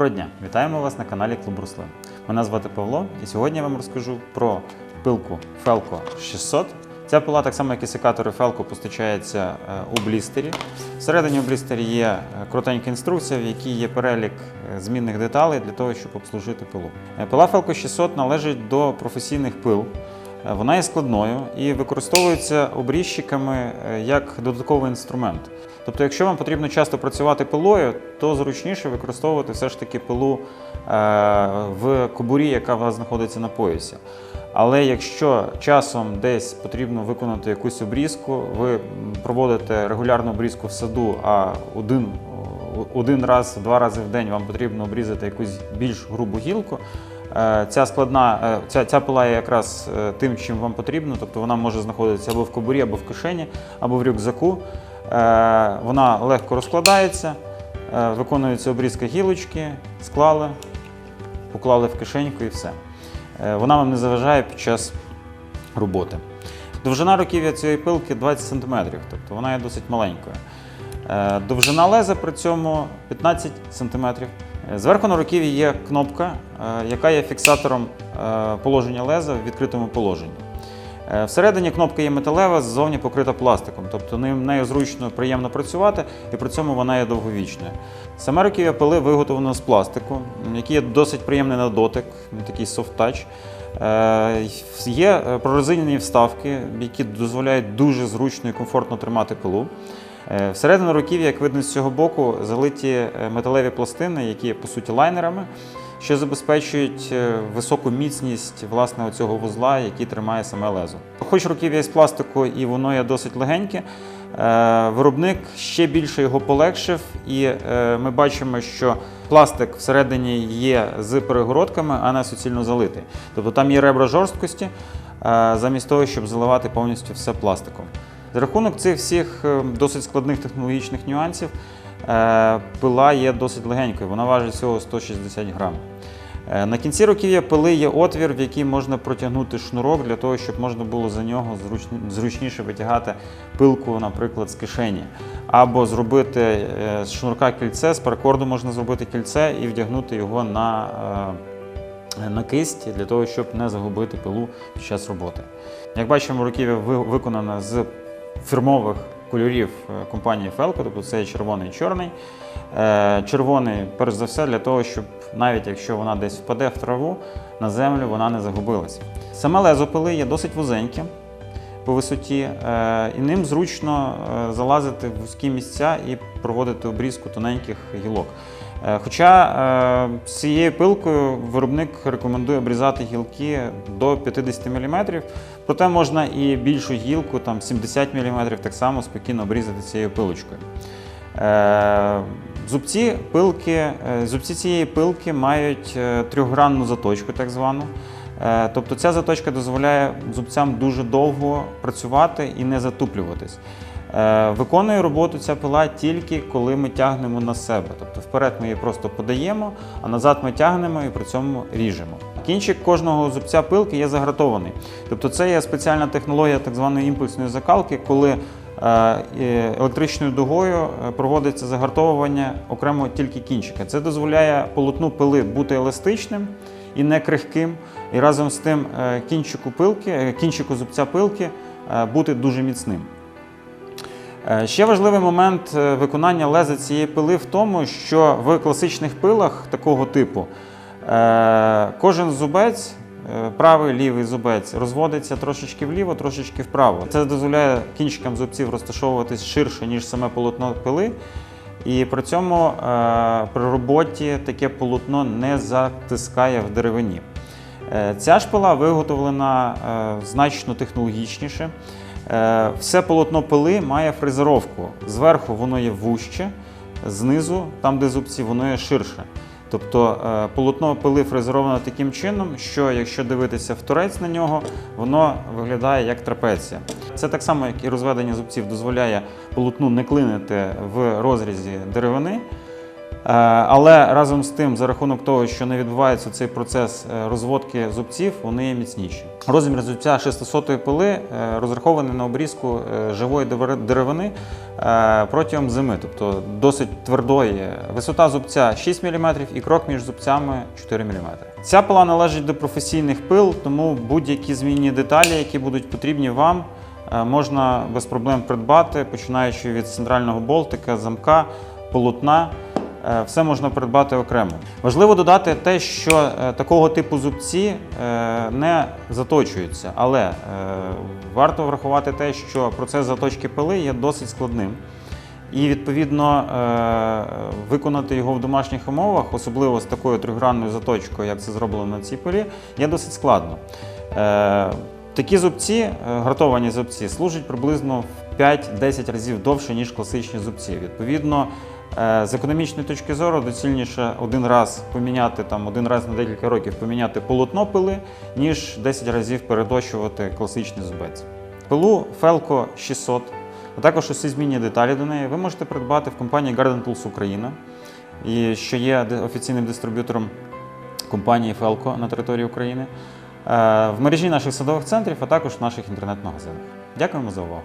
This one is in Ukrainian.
Доброго дня! Вітаємо вас на каналі Клуб Руслин. Мене звати Павло, і сьогодні я вам розкажу про пилку Felco 600. Ця пила, так само як і секатори Felco, постачається е, у блістері. Всередині у блістері є е, коротенька інструкція, в якій є перелік е, змінних деталей для того, щоб обслужити пилу. Пила Felco 600 належить до професійних пил. Е, Вона є складною і використовується обрізчиками е, як додатковий інструмент. Тобто, якщо вам потрібно часто працювати пилою, то зручніше використовувати все ж таки пилу е, в кобурі, яка у вас знаходиться на поясі. Але якщо часом десь потрібно виконати якусь обрізку, ви проводите регулярну обрізку в саду, а один, один раз, два рази в день вам потрібно обрізати якусь більш грубу гілку. Е, Ця складна, е, ця, ця пила є якраз е, тим, чим вам потрібно, тобто вона може знаходитися або в кобурі, або в кишені, або в рюкзаку. Вона легко розкладається, виконується обрізка гілочки, склали, поклали в кишеньку і все. Вона вам не заважає під час роботи. Довжина руків'я цієї пилки 20 см, тобто вона є досить маленькою. Довжина леза при цьому 15 см. Зверху на руків'ї є кнопка, е, яка є фіксатором е, положення леза в відкритому положенні. Е, Всередині кнопка є металева, ззовні покрита пластиком, тобто нею зручно приємно працювати і при цьому вона є довговічною. Саме руків'я пили виготовлено з пластику, який є досить приємний на дотик, такий. Е, Є е, прорезинені вставки, які дозволяють дуже зручно і комфортно тримати пилу. Е, Всередину руків'я, як видно з цього боку, залиті е, металеві пластини, які по суті лайнерами, що забезпечують е, високу міцність власне цього вузла, який тримає саме лезо. Хоч руків'я з пластику і воно є досить легеньке, е, виробник ще більше його полегшив, і е, ми бачимо, що пластик всередині є з перегородками, а не суцільно залитий. Тобто там є ребра жорсткості, замість того, щоб заливати повністю все пластиком. За рахунок цих всіх досить складних технологічних нюансів пила є досить легенькою, вона важить всього 160 грам. Е, На кінці руків'я пили є отвір, в який можна протягнути шнурок для того, щоб можна було за нього зручніше витягати пилку, наприклад, з кишені. Або зробити е, з шнурка кільце, з паракорду можна зробити кільце і вдягнути його на, е, на кисть для того, щоб не загубити пилу під час роботи. Як бачимо, руків'я ви- виконане з фірмових кольорів е, компанії Felco, тобто це червоний і чорний. Е, Червоний, перш за все, для того, щоб навіть якщо вона десь впаде в траву на землю, вона не загубилася. Саме лезо пили є досить вузеньке по висоті, е, і ним зручно залазити в вузькі місця і проводити обрізку тоненьких гілок. Е, Хоча е, цією пилкою виробник рекомендує обрізати гілки до 50 мм, проте можна і більшу гілку, там 70 мм, так само спокійно обрізати цією пилочкою. Е, Зубці, пилки, зубці цієї пилки мають трьохгранну заточку, так звану. Тобто ця заточка дозволяє зубцям дуже довго працювати і не затуплюватись. Е, Виконує роботу ця пила тільки коли ми тягнемо на себе. Тобто вперед ми її просто подаємо, а назад ми тягнемо і при цьому ріжемо. Кінчик кожного зубця пилки є загратований. Тобто це є спеціальна технологія так званої імпульсної закалки, коли е, електричною дугою е, проводиться загартовування окремо тільки кінчика. Це дозволяє полотну пили бути еластичним і не крихким, і разом з тим кінчику пилки, кінчику зубця пилки бути дуже міцним. Е, Ще важливий момент е, виконання леза цієї пили в тому, що в класичних пилах такого типу е, кожен зубець, правий лівий зубець, розводиться трошечки вліво, трошечки вправо. Це дозволяє кінчикам зубців розташовуватись ширше, ніж саме полотно пили. І при цьому при роботі таке полотно не затискає в деревині. Ця шпила виготовлена е, значно технологічніше. Е, Все полотно пили має фрезеровку. Зверху воно є вужче, знизу, там де зубці, воно є ширше. Тобто е, полотно пили фрезеровано таким чином, що якщо дивитися в торець на нього, воно виглядає як трапеція. Це так само, як і розведення зубців дозволяє полотну не клинити в розрізі деревини. Е, Але разом з тим, за рахунок того, що не відбувається цей процес е, розводки зубців, вони є міцніші. Розмір зубця 600-ї пили е, розрахований на обрізку живої деревини протягом зими, тобто досить твердої. Висота зубця 6 мм і крок між зубцями 4 мм. Ця пила належить до професійних пил, тому будь-які змінні деталі, які будуть потрібні вам, можна без проблем придбати, починаючи від центрального болтика, замка, полотна. Е, Все можна придбати окремо. Важливо додати те, що е, такого типу зубці е, не заточуються, але варто врахувати те, що процес заточки пили є досить складним. І відповідно виконати його в домашніх умовах, особливо з такою тригранною заточкою, як це зроблено на цій пилі, є досить складно. Такі зубці, гратовані зубці, служать приблизно в 5-10 разів довше, ніж класичні зубці. Відповідно, з економічної точки зору доцільніше один раз поміняти там один раз на декілька років поміняти полотно пили, ніж 10 разів передощувати класичний зубець. Пилу Felco 600, а також усі змінні деталі до неї ви можете придбати в компанії Garden Tools Україна, що є офіційним дистриб'ютором компанії Felco на території України, е, в мережі наших садових центрів, а також в наших інтернет-магазинах. Дякуємо за увагу.